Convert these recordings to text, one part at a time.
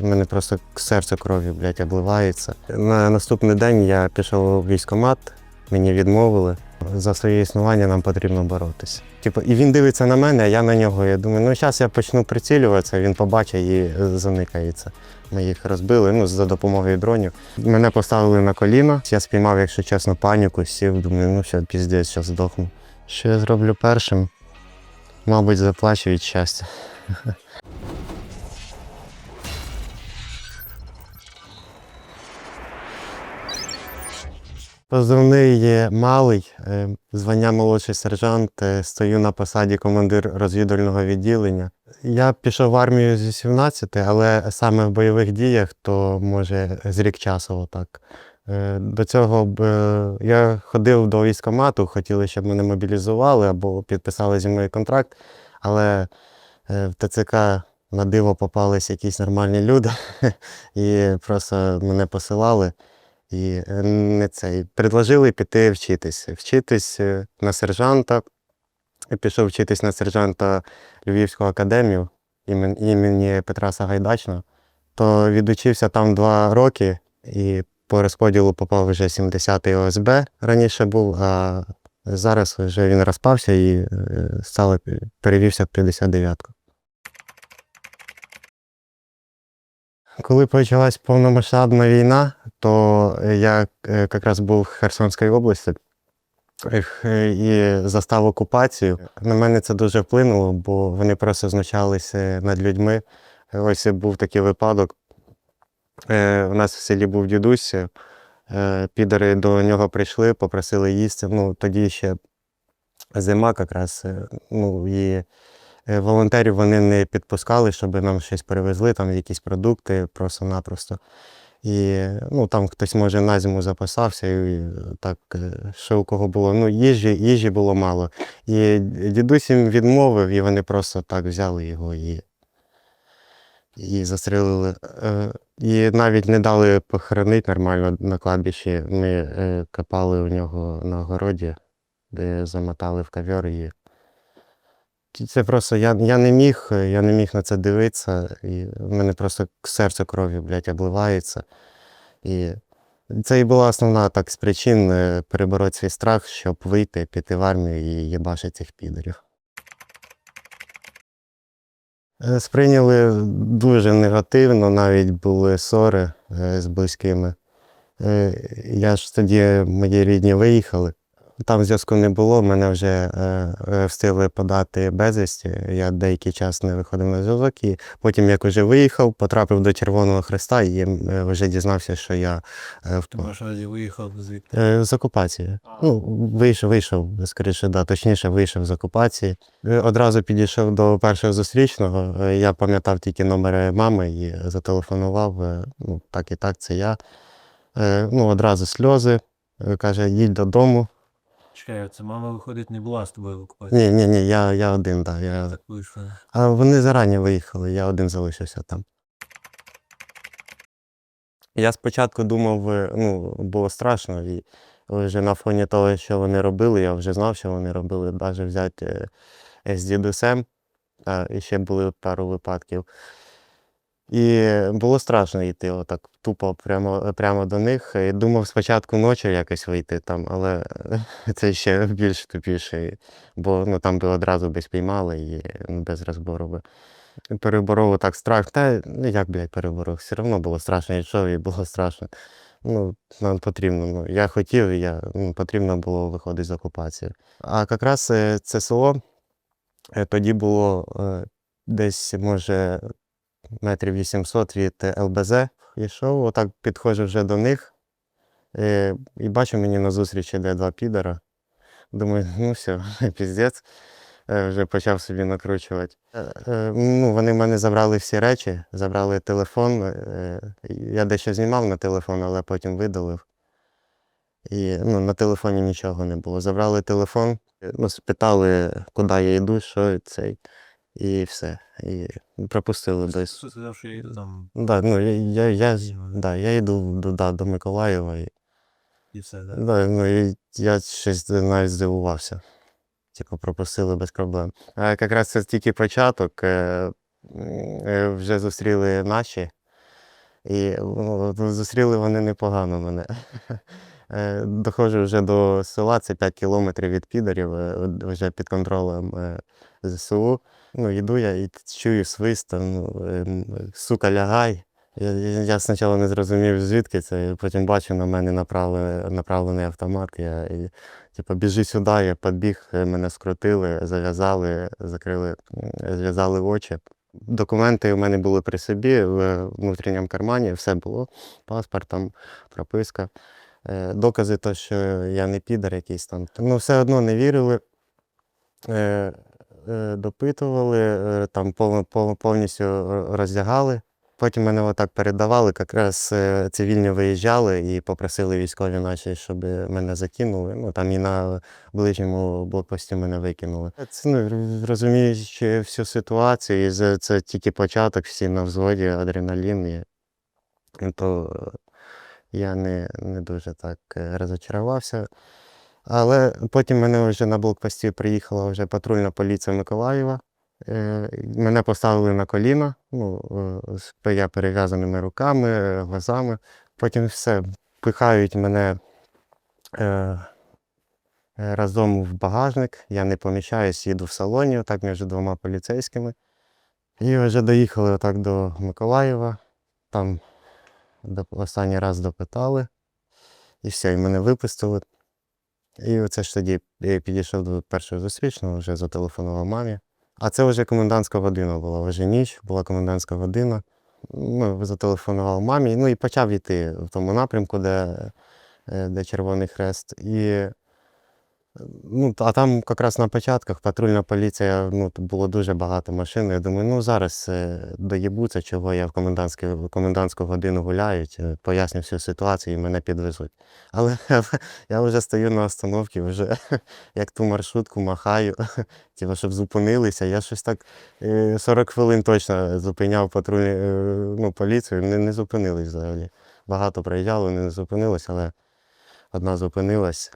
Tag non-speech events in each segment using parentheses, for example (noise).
в мене просто серце кров'ю, блядь, обливається. На наступний день я пішов у військкомат, мені відмовили. За своє існування нам потрібно боротися. Типу, і він дивиться на мене, а я на нього. Я думаю, ну зараз я почну прицілюватися, він побачить і заникається. Ми їх розбили ну, за допомогою дронів. Мене поставили на коліна. Я спіймав, якщо чесно, паніку, сів, думаю, ну все, піздець, зараз здохну. Що я зроблю першим? Мабуть, заплачу від щастя. (laughs) Позивний малий, е, звання молодший сержант, е, стою на посаді командир розвідувального відділення. Я пішов в армію зі 17, але саме в бойових діях, то може з рік часу отак. Е, До цього я ходив до військкомату, хотіли, щоб мене мобілізували або підписали зі мною контракт, але в ТЦК на диво попались якісь нормальні люди (laughs) і просто мене посилали. І е, не цей. Предложили піти вчитись. Вчитись е, на сержанта. Я пішов вчитись на сержанта Львівську академію імені Петра Сагайдачного. То відучився там два роки і по розподілу попав вже 70-й ОСБ раніше був, а зараз вже він розпався і е, стало, перевівся в 59-ку. Коли почалась повномасштабна війна, то я е, якраз був в Херсонській області е, і застав окупацію. На мене це дуже вплинуло, бо вони просто знущалися над людьми. Ось був такий випадок. Е, У нас в селі був дідусь, підари до нього прийшли, попросили їсти. Ну, тоді ще зима якраз. Ну, і Волонтерів вони не підпускали, щоб нам щось перевезли, там якісь продукти просто-напросто. І ну, там хтось, може, на зиму запасався, і е, так, е, що у кого було. Ну, їжі, їжі було мало. І дідусь їм відмовив, і вони просто так взяли його і, і застрелили. Е, І навіть не дали похоронити нормально на кладбищі. Ми е, копали у нього на городі, де замотали в ковер і це просто я, я не міг, я не міг на це дивитися, і в мене просто серце кров'ю, блядь, обливається. І це і була основна так з причин е, перебороти свій страх, щоб вийти, піти в армію і їбашити цих підерів. Е, Сприйняли дуже негативно, навіть були ссори е, з близькими. Я ж тоді мої рідні виїхали. Там зв'язку не було, мене вже е, е, встигли подати безвісті. Я деякий час не виходив на зв'язок. І потім, як вже виїхав, потрапив до Червоного Хреста і е, вже дізнався, що я е, в Ти виїхав звідти. Е, З окупації. Ну, вийшов, вийшов, скоріше, да, точніше, вийшов з окупації. Е, Одразу підійшов до першого зустрічного. Я пам'ятав тільки номер мами і зателефонував. Ну, так і так, це я. Е, Ну, одразу сльози. Каже, їдь додому. Чекай, це мама виходить не була з тобою в окупації. Ні, ні, ні, я, я один, да, я... Так вийшло. А вони зарані виїхали, я один залишився там. Я спочатку думав, е, ну, було страшно, і вже на фоні того, що вони робили, я вже знав, що вони робили, навіть взяти е, з дідусем, і ще були пару випадків. І було страшно йти отак тупо прямо, прямо до них. І думав спочатку ночі якось вийти там, але (laughs) це ще більш тупіше, бо ну, там би одразу би спіймали і ну, без розбору би. Переборов так страх. Та ну як, блядь, переборов? Все одно було страшно, йшов і було страшно. Ну, нам потрібно. Ну, я хотів, я, ну, потрібно було виходити з окупації. А якраз е, це село е, тоді було е, десь, може, метрів 800 від ЛБЗ. Йшов, отак підходжу вже до них. е, І бачу, мені назустріч іде два підера. Думаю, ну все, (laughs) піздець. Е, Вже почав собі накручувати. Е, Ну, вони в мене забрали всі речі, забрали телефон. Я дещо знімав на телефон, але потім видалив. І ну, на телефоні нічого не було. Забрали телефон, ну, спитали, куди я йду, що цей, і все. І пропустили десь. Сказав, що я йду там Да, ну, я, я, я, да, я йду до, да, до Миколаєва. І, і все, да? да, ну, і я щось навіть здивувався. Типу, пропустили без проблем. А якраз це тільки початок. е, е, Вже зустріли наші. І ну, зустріли вони непогано мене. (laughs) Е, Доходжу вже до села, це 5 кілометрів від підарів, е, вже під контролем е, ЗСУ. Ну, йду я і чую свист, там, ну, е, м, сука, лягай. Я, я, спочатку не зрозумів, звідки це, потім бачу, на мене направлений, направлений автомат. Я, і, типу, біжи сюди, я підбіг, е, мене скрутили, зав'язали, закрили, зв'язали очі. Документи у мене були при собі в внутрішньому кармані, все було. Паспорт, там, прописка. Е, Докази, то, що я не підар якийсь там. Ну, все одно не вірили. Е, е, допитували, е, там пов- пов- повністю роздягали. Потім мене отак передавали, якраз е, цивільні виїжджали і попросили військові наші, щоб мене закинули. Ну там і на ближньому блокпості мене викинули. Це ну, розуміючи всю ситуацію, і це, тільки початок, всі на взводі, адреналін. І то е, я не, не дуже так е, розочарувався. Але потім мене вже на блокпості приїхала вже патрульна поліція Миколаєва. Е, Мене поставили на коліна, ну, е, я перев'язаними руками, е, глазами. Потім все, пихають мене е, разом в багажник. Я не поміщаюсь, їду в салоні, отак між двома поліцейськими. І вже доїхали отак до Миколаєва. Там останній раз допитали. І все, і мене випустили. І оце ж тоді я підійшов до першого зустрічного, вже зателефонував мамі. А це вже комендантська година була, вже ніч, була комендантська година. Ну, зателефонував мамі, ну і почав йти в тому напрямку, де, е, де Червоний Хрест. І, ну, а там якраз на початках патрульна поліція, ну, було дуже багато машин. Я думаю, ну зараз е, доїбуться, чого я в комендантську, годину гуляють, е, поясню всю ситуацію і мене підвезуть. Але (laughs) я вже стою на остановці, вже (laughs) як ту маршрутку махаю, (laughs) типу, щоб зупинилися. Я щось так е, 40 хвилин точно зупиняв патрульну е, ну, поліцію, не, не зупинились взагалі. Багато проїжджало, не зупинились, але одна зупинилась.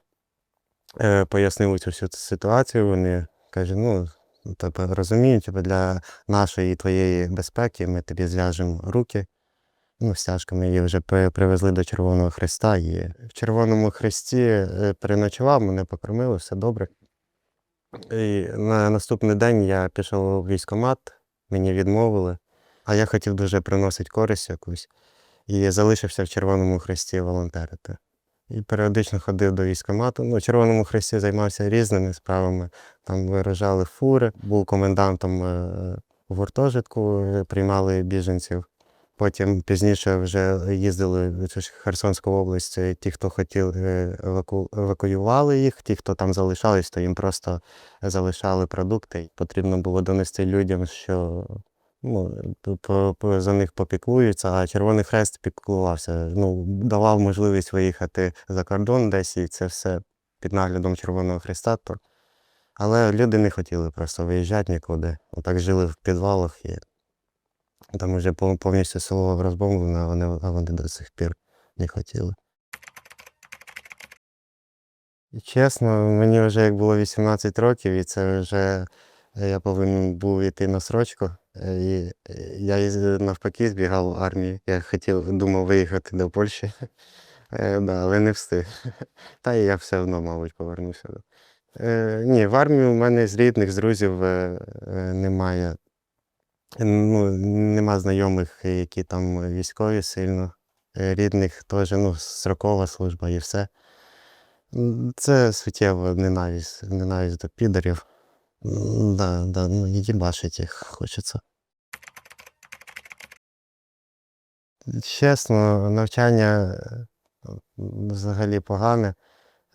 Е, Пояснили цю всю ситуацію. Вони кажуть, ну, тебе розумію, тебе для нашої і твоєї безпеки ми тобі зв'яжемо руки. Ну, стяжками її вже привезли до Червоного Хреста. І в Червоному Хресті е, переночував, мене покормили, все добре. І на наступний день я пішов у військкомат, мені відмовили, а я хотів дуже приносити користь якусь. І залишився в Червоному Хресті волонтерити. І періодично ходив до військкомату. Ну, Червоному Хресті займався різними справами. Там виражали фури, був комендантом е, гуртожитку, е, приймали біженців. Потім пізніше вже їздили в Херсонську область. е, Ті, хто хотів, еваку... евакуювали їх, ті, хто там залишались, то їм просто залишали продукти. Потрібно було донести людям, що ну, за них попіклуються, а Червоний Хрест піклувався. Ну, давав можливість виїхати за кордон десь, і це все під наглядом Червоного Хреста. То... Але люди не хотіли просто виїжджати нікуди. Отак жили в підвалах і там вже повністю село розбомблено, а вони, а вони до сих пір не хотіли. І чесно, мені вже як було 18 років, і це вже я повинен був йти на срочку. І е, я навпаки збігав в армію. Я хотів, думав виїхати до Польщі, (laughs) да, але не встиг. (laughs) Та і я все одно, мабуть, повернуся. Ні, в армію в мене з рідних, з друзів е, е, немає. Ну, нема знайомих, які там військові сильно. Е, Рідних теж, ну, срокова служба і все. Це суттєво ненависть, ненависть до підарів. Да, да, ну, їбашить їх хочеться. Чесно, навчання е, взагалі погане,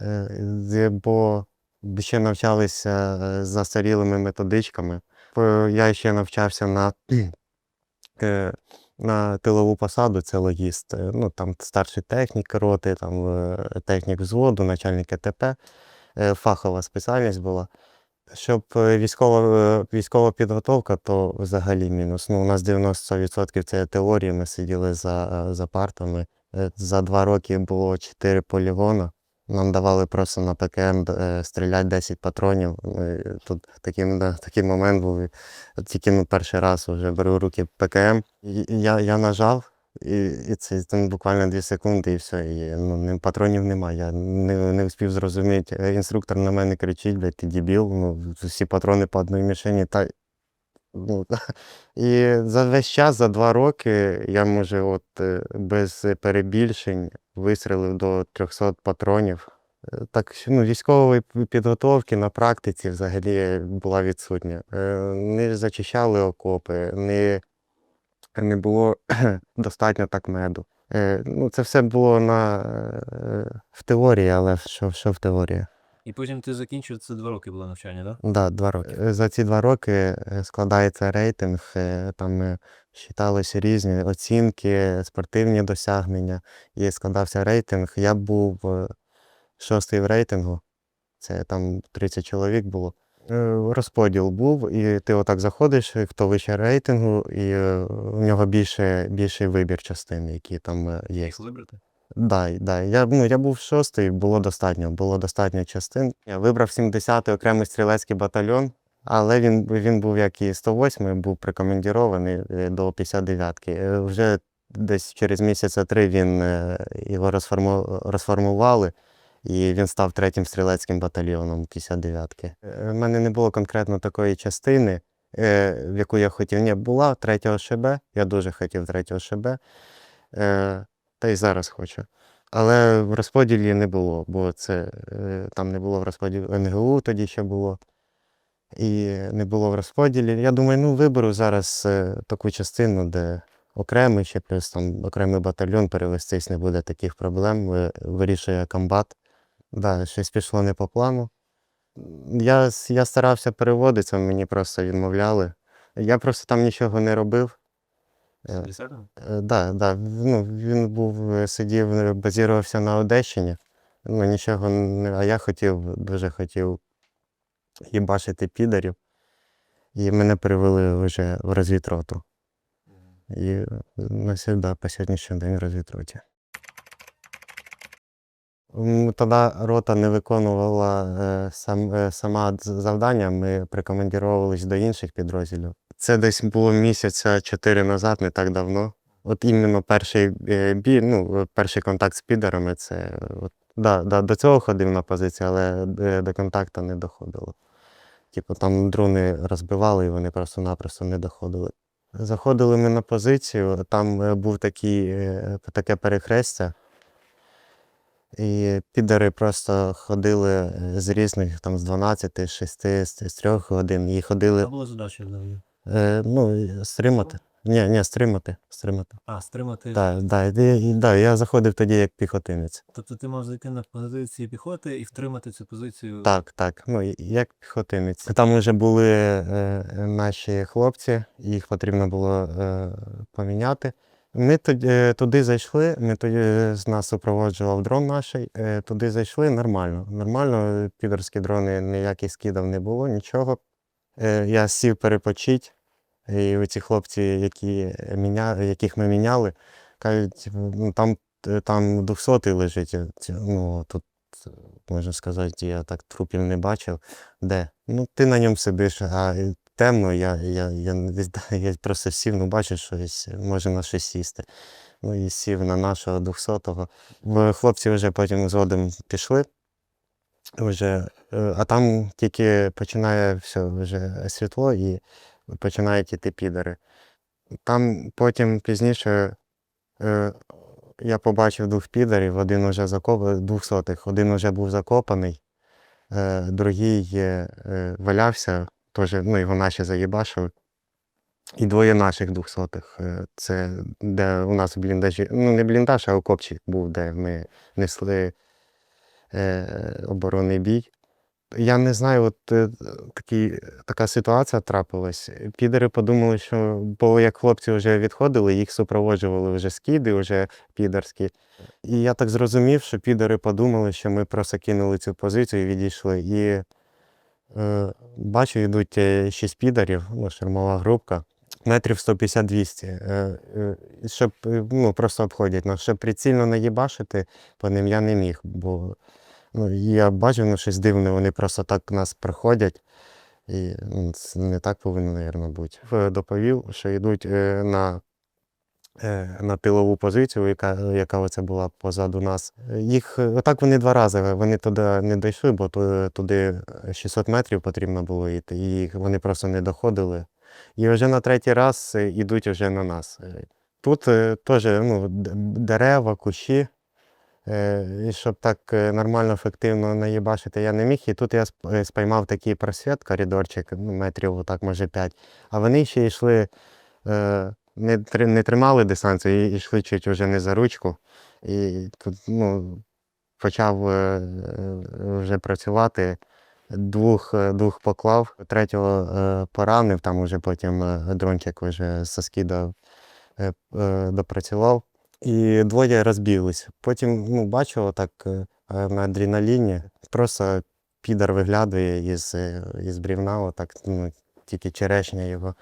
е, бо ще навчалися е, застарілими методичками. Я ще навчався на, (clears throat) на тилову посаду, це логіст. Ну, там старший технік роти, там технік взводу, начальник КТП. Е, Фахова спеціальність була. Щоб е, військова, е, військова підготовка, то взагалі мінус. Ну, у нас 90% це теорія, ми сиділи за, е, за партами. За два роки було 4 полігони. Нам давали просто на ПКМ стріляти 10 патронів. Тут такий, такий момент був. Тільки ну, перший раз вже беру руки ПКМ. Я, я нажав, І, і це там буквально 2 секунди, і все. І, ну, патронів немає. Я не, не встиг зрозуміти. Е, Інструктор на мене кричить, блядь, ти дебіл, ну, всі патрони по одній мішені. Та, ну, і за весь час, за два роки, я може от е, без перебільшень вистрілив до 300 патронів. Е, Так, ну, військової підготовки на практиці взагалі була відсутня. Не зачищали окопи, не, не було (clears throat) достатньо так меду. Е, Ну, це все було на, е, в теорії, але що, що в теорії? І потім ти закінчив це два роки було навчання, так? Да? Да, два роки. Е, За ці два роки складається рейтинг, там считалися різні оцінки, спортивні досягнення, і складався рейтинг. Я був шостий в рейтингу, це там 30 чоловік було. Е, Розподіл був, і ти отак заходиш, хто вище рейтингу, і е, у нього більше, більший вибір частин, які там е, є. Вибрати. Да, й- да. Я, ну, я був шостий, було достатньо, було достатньо частин. Я вибрав 70-й окремий стрілецький батальйон, але він, він був як і 108-й, був прикомандірований до 59-ки. Е, Вже десь через місяця три він його розформу, розформували, і він став третім стрілецьким батальйоном 59-ки. Е, У мене не було конкретно такої частини, е, в яку я хотів. Ні, була третього ШБ, я дуже хотів третього ШБ. Е, та й зараз хочу. Але в розподілі не було, бо це е, там не було в розподілі НГУ тоді ще було. І не було в розподілі. Я думаю, ну виберу зараз е, таку частину, де окремий ще плюс там окремий батальйон перевестись, не буде таких проблем. Вирішує комбат. Да, щось пішло не по плану. Я, я старався переводитися, мені просто відмовляли. Я просто там нічого не робив. Е, 70-го? Е, Да, да. Ну, він був, сидів, базірувався на Одещині. Ну, нічого не. А я хотів, дуже хотів їбашити підарів. І мене привели вже в розвідроту. І е, на да, по сьогоднішній день в розвідроті. Тоді рота не виконувала е, сам, е, сама завдання, ми прикомандіровувались до інших підрозділів. Це десь було місяця чотири назад, не так давно. От іменно перший е, бій, ну, перший контакт з підерами, це от, да, да, до цього ходив на позиції, але до контакту не доходило. Типу там дрони розбивали і вони просто-напросто не доходили. Заходили ми на позицію, там був такий, таке перехрестя. І підари просто ходили е, з різних там з 12, 6, з, з 3 годин. І ходили, Яка була задача завжди? е, ну, стримати. Ні, ні, стримати. стримати. А, стримати. Так, да, і, і, да, я заходив тоді як піхотинець. Тобто ти мав зайти на позиції піхоти і втримати цю позицію. Так, так, ну і- як піхотинець. Там вже були е, наші хлопці, їх потрібно було е, поміняти. Ми тоді, е, туди зайшли, ми тоді е, з нас супроводжував дрон наш, е, туди зайшли нормально. Нормально, підерські дрони ніяких скидів не було, нічого. Я сів перепочить, і ці хлопці, які міня... яких ми міняли, кажуть, ну там, там 200 лежить. Ну, тут, можна сказати, я так трупів не бачив. Де? Ну, ти на ньому сидиш, а темно, я, я, я, не (laughs) я просто сів, ну бачиш, щось, може на щось сісти. Ну і сів на нашого 200-го. Хлопці вже потім згодом пішли. Вже, е, а там тільки починає все вже світло і починають іти підари. Там потім пізніше е, я побачив двох підарів, один уже закопаний, двохсотих, один вже був закопаний, е, другий е, е, валявся, теж, ну, його наші заїбашили. І двоє наших двохсотих. Е, Це де у нас в бліндажі, ну не бліндаж, а окопчик був, де ми несли е, оборонний бій. Я не знаю, от е, такий, така ситуація трапилась. Підери подумали, що бо як хлопці вже відходили, їх супроводжували вже скиди, вже підерські. І я так зрозумів, що підери подумали, що ми просто кинули цю позицію і відійшли. І е, бачу, йдуть е, шість підерів, ну, штурмова групка, метрів 150-200. Е, е, щоб е, ну, просто обходять нас. Щоб прицільно не їбашити по ним я не міг, бо Ну, я бачу, ну, щось дивне, вони просто так нас приходять. І ну, це не так повинно, мабуть, бути. Е, Доповів, що йдуть е, на е, на тилову позицію, яка, яка оце була позаду нас. Їх е, отак вони два рази. Вони туди не дійшли, бо туди 600 метрів потрібно було йти, і вони просто не доходили. І вже на третій раз е, ідуть вже на нас. Е, Тут е, теж ну, дерева, кущі. Е, І щоб так е, нормально, ефективно наїбашити я не міг. І тут я е, спіймав такий просвіт, коридорчик, ну, метрів отак, може 5. А вони ще йшли, е, не, не тримали дистанцію, і йшли чуть вже не за ручку. І тут ну, почав е, е, вже працювати. Двох, е, двох поклав, третього поранив, там уже потім дрончик вже з скида е, допрацював. І двоє розбіглись. Потім ну, бачу, так на адреналіні, просто підар виглядує із, із брівна, отак, ну, тільки черешня його.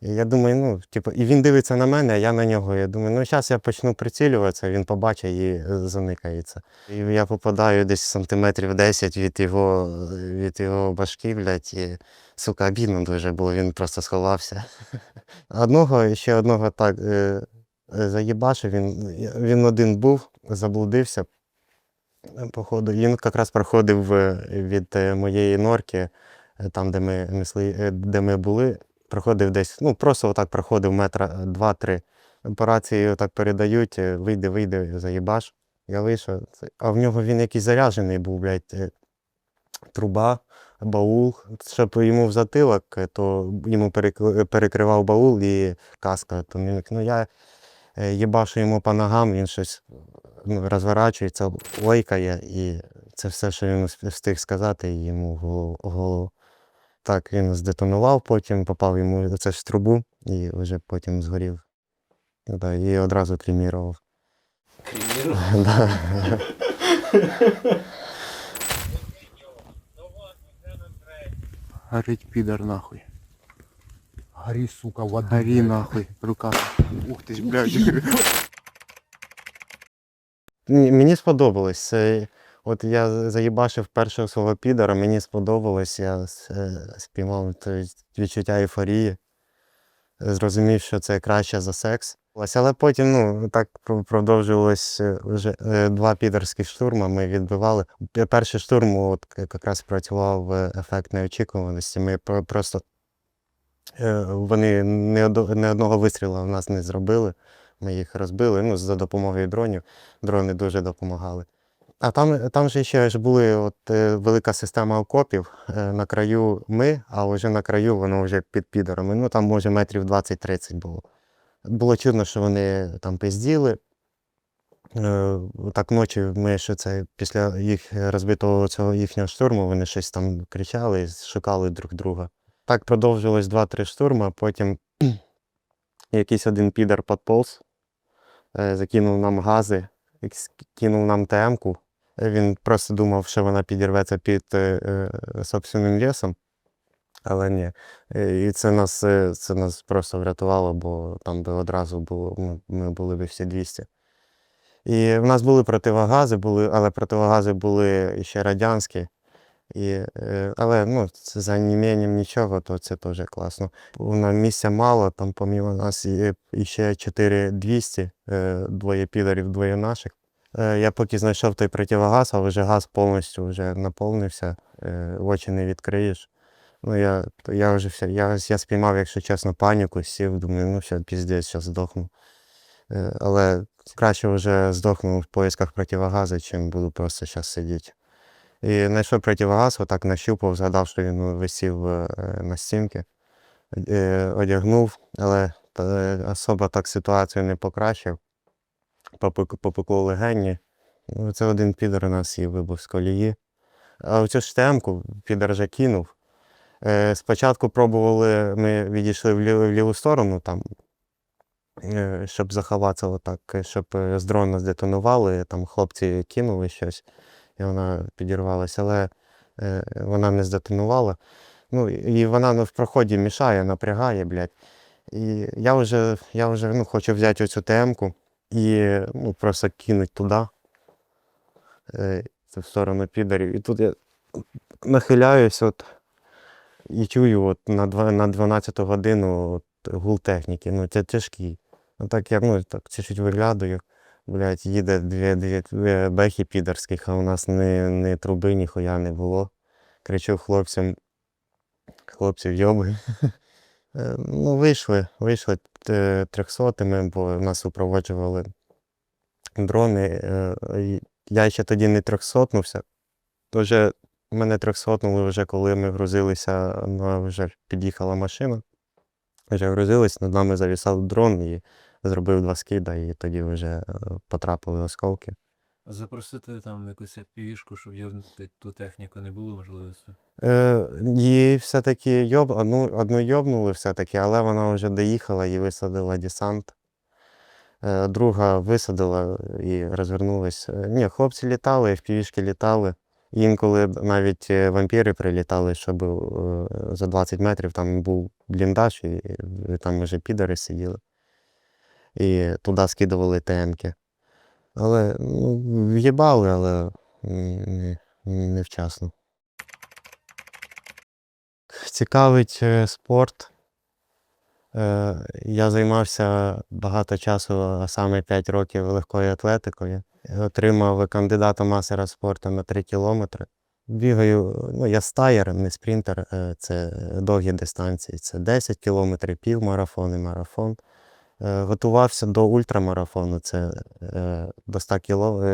І я думаю, ну, типу, і він дивиться на мене, а я на нього. Я думаю, ну зараз я почну прицілюватися, він побачить і е, заникається. І я попадаю десь сантиметрів 10 від його, від його башки, блядь, і сука, обідно дуже було, він просто сховався. (laughs) Одного, ще одного так е, заїбашив, він, він один був, заблудився. Походу, він якраз проходив е, від моєї норки, там, де ми, де ми були, проходив десь, ну просто отак проходив метра е, два-три. По рації отак передають, е, вийде, вийде, заїбаш. Я вийшов, а в нього він якийсь заряджений був, блядь, е, труба, баул. Щоб йому в затилок, е, то йому перекривав баул і каска. То він, ну я е, їбашу йому по ногам, він щось ну, розворачується, лойкає, і це все, що він встиг сказати йому в голову. Так, він здетонував, потім попав йому це ж в трубу і вже потім згорів. Да, і одразу кремірував. (laughs) Да. (laughs) Горить підар нахуй. Гори, сука, в одну. Гори нахуй. Рука. Ух ти ж, блядь. (laughs) Мені сподобалось. От я заїбашив першого свого підара, мені сподобалось, я спіймав відчуття ейфорії, зрозумів, що це краще за секс. Але потім ну, так про- продовжувалось е, вже е, два підарських штурми ми відбивали. Перший штурм от, якраз працював е, ефект неочікуваності. Ми просто вони не одного вистрілу в нас не зробили. Ми їх розбили ну, за допомогою дронів. Дрони дуже допомагали. А там, там же ще ж були от, е, велика система окопів. Е, на краю ми, а вже на краю воно вже під підорами. Ну там може метрів 20-30 було. Було чудно, що вони там пизділи. Е, так ночі ми ще це після їх розбитого цього їхнього штурму, вони щось там кричали, шукали друг друга. Так продовжилось 2-3 штурми, потім (clears throat) якийсь один підар підполз, закинув нам гази, кинув нам ТМ-ку. Він просто думав, що вона підірветься під е, е, собственним лісом. Але ні. Е, І це нас, це нас просто врятувало, бо там би одразу було, ми, ми були б всі 200. І в нас були противогази, були, але противогази були ще радянські. І, але ну, це за неімінням нічого, то це теж класно. У нас місця мало, там помімо нас є ще 4200, е, двоє підарів, двоє наших. Е, Я поки знайшов той противогаз, а вже газ повністю вже наповнився, е, очі не відкриєш. Ну, я, я вже все, я, я спіймав, якщо чесно, паніку, сів, думаю, ну все, піздець, зараз здохну. Е, Але краще вже здохну в поисках противогазу, чим буду просто зараз сидіти. І знайшов противогаз, отак нащупав, згадав, що він висів е, на стінки, одягнув, але особо так ситуацію не покращив. Попек- Попекло легені. Ну, Це один підер у нас і вибув з колії. А оцю штемку підер вже кинув. Е, Спочатку пробували, ми відійшли в ліву, в ліву сторону, там, е, щоб заховатися отак, е, щоб з дрона здетонували, там хлопці кинули щось, і вона підірвалася, але вона не здетонувала. Ну, і вона ну, в проході мішає, напрягає, блядь. І я вже, я вже ну, хочу взяти оцю темку і ну, просто кинуть туди, е, в сторону підарів. І тут я нахиляюсь от, і чую от, на, два- на 12 годину от, гул техніки. Ну, це тяжкий. Ну, Так я ну, так чуть-чуть виглядаю. Блядь, їде дві, дві, дві бехи підерських, а у нас ні, ні труби, ніхуя не було. Кричу хлопцям, хлопців йоби. (laughs) Е, Ну, вийшли, вийшли е, трьохсотими, бо нас супроводжували дрони. е, Я ще тоді не трьохсотнувся. Вже мене трьохсотнули вже коли ми грузилися, на вже під'їхала машина. Вже грузились, над нами завісав дрон і зробив два скида, і тоді вже потрапили осколки. Запросити там якусь півішку, щоб йобнути ту техніку не було можливості. Е, її все-таки йоб, одну, одну йобнули все-таки, але вона вже доїхала і висадила десант. Е, друга висадила і розвернулась. Е, Ні, хлопці літали, впівішки літали. Інколи навіть е, вампіри прилітали, щоб е, за 20 метрів там був бліндаж, і, там вже підари сиділи. І туди скидували ТНки. Але ну, в'їбали, але не, не вчасно. Цікавить е, спорт. Е, Я займався багато часу, а саме 5 років легкою атлетикою. Отримав кандидата мастера спорту на 3 кілометри. Бігаю, ну, я стаєр, не спринтер, е, це довгі дистанції. Це 10 кілометрів, півмарафон і марафон. Е, Готувався до ультрамарафону, це е, до 100 кіло,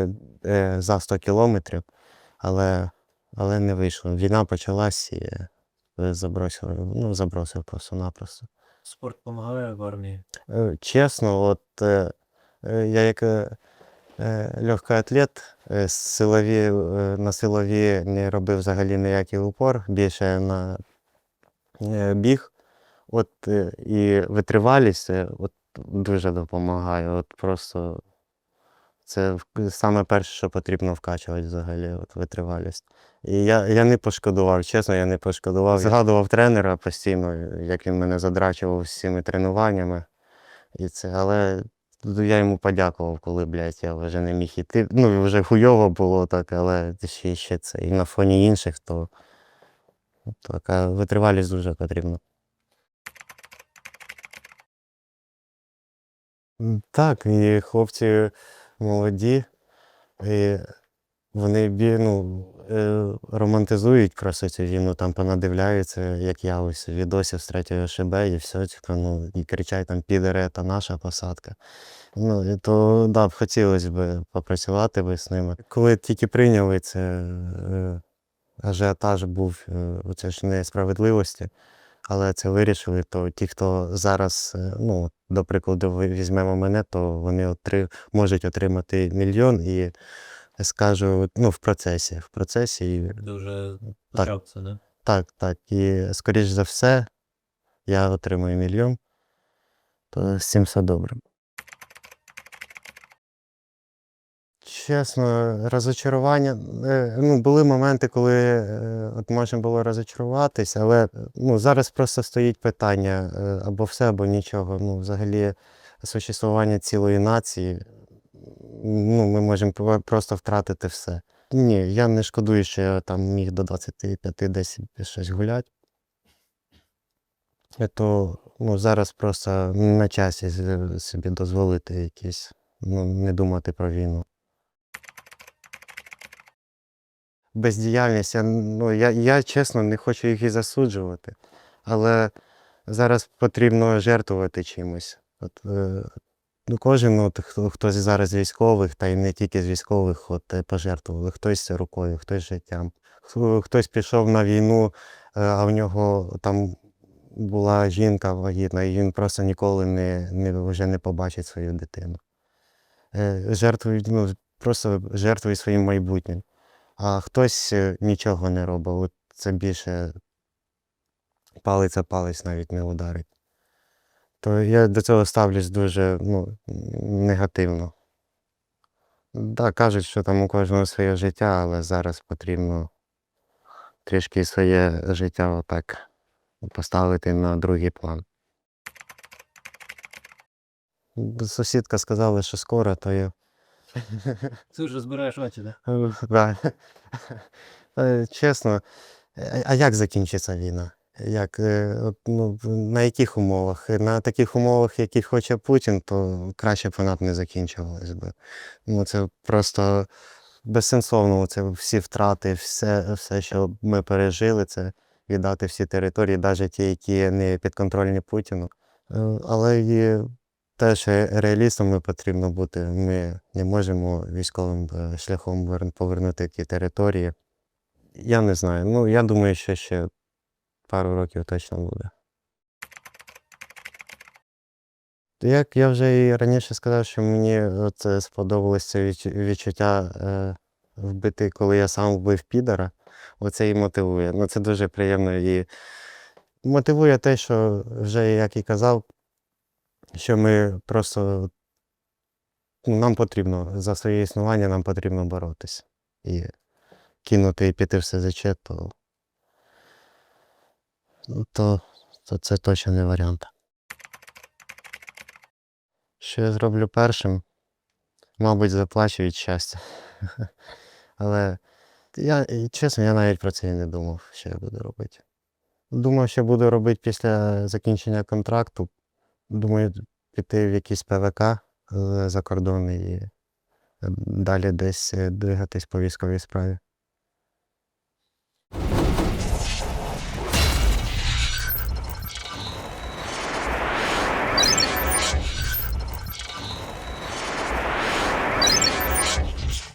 е, за 100 кілометрів, але, але не вийшло. Війна почалась і забросив, ну, забросив просто-напросто. Спорт допомагає в армії. Чесно, от я як легкоатлет, е, силові, на силові не робив взагалі ніякий упор, більше на біг. От і витривалість от, дуже допомагає. От просто це саме перше, що потрібно вкачувати взагалі, от витривалість. І я, я не пошкодував, чесно, я не пошкодував. Згадував тренера постійно, як він мене задрачував цими тренуваннями. І це, але я йому подякував, коли, блядь, я вже не міг іти. Ну, вже хуйово було так, але ще, ще це. І на фоні інших, то така витривалість дуже потрібна. Так, і хлопці молоді, і вони ну, е, романтизують просто цю війну, там понадивляються, як я ось відосів з третього ШБ, і все, типу, ну, і кричать там підере, та наша посадка. Ну, і то да, б хотілося б попрацювати би з ними. Коли тільки прийняли це е, ажіотаж був, е, оце ж несправедливості, але це вирішили, то ті, хто зараз, е, ну, до прикладу, візьмемо мене, то вони отри... можуть отримати мільйон і скажу, ну, в процесі. В процесі. і Ти вже це, не? Так, так. І скоріш за все, я отримую мільйон, то з цим все добре. Чесно, розочарування. е, Ну, були моменти, коли е, от можна було розочаруватись, але е, ну, зараз просто стоїть питання або все, або нічого. Ну, взагалі, существування цілої нації, ну, ми можемо просто втратити все. Ні, я не шкодую, що я там міг до 25 десь щось гуляти. То ну, зараз просто на часі собі дозволити якісь, ну, не думати про війну. Бездіяльність, я, ну, я, я чесно не хочу їх і засуджувати, але зараз потрібно жертвувати чимось. От, е, ну, кожен, от, хто, хтось зараз з військових, та й не тільки з військових, от, е, пожертвували. Хтось рукою, хтось життям. Хтось пішов на війну, е, а в нього там була жінка вагітна, і він просто ніколи не, не, вже не побачить свою дитину. Е, ну, просто жертвують своїм майбутнім. А хтось е, нічого не робить. От це більше палець палець навіть не ударить. То я до цього ставлюсь дуже ну, негативно. Так, кажуть, що там у кожного своє життя, але зараз потрібно трішки своє життя отак поставити на другий план. Сусідка сказала, що скоро, то я. (laughs) Ти вже збираєш очі, так? Да. Е, Чесно, а а як закінчиться війна? як, е, ну, на яких умовах? На таких умовах, які хоче Путін, то краще б вона б не закінчувалась би. Ну, це просто безсенсовно, це всі втрати, все, все, що ми пережили, це віддати всі території, навіть ті, які не підконтрольні Путіну. Е, Але теж реалістами потрібно бути. Ми не можемо військовим е, шляхом повернути ті території. Я не знаю. Ну, я думаю, що ще пару років точно буде. Як я вже і раніше сказав, що мені от е, сподобалось це відчу- відчуття е, вбити, коли я сам вбив підара. Оце і мотивує. Ну, це дуже приємно і мотивує те, що вже як і казав, що ми просто ну, нам потрібно за своє існування нам потрібно боротися. І кинути і піти в СЗЧ, то, ну, то, то це точно не варіант. Що я зроблю першим? Мабуть, заплачу від щастя. (laughs) Але я, чесно, я навіть про це і не думав, що я буду робити. Думав, що буду робити після закінчення контракту. Думаю, піти в якийсь ПВК е, за кордон і е, далі десь е, двигатись по військовій справі.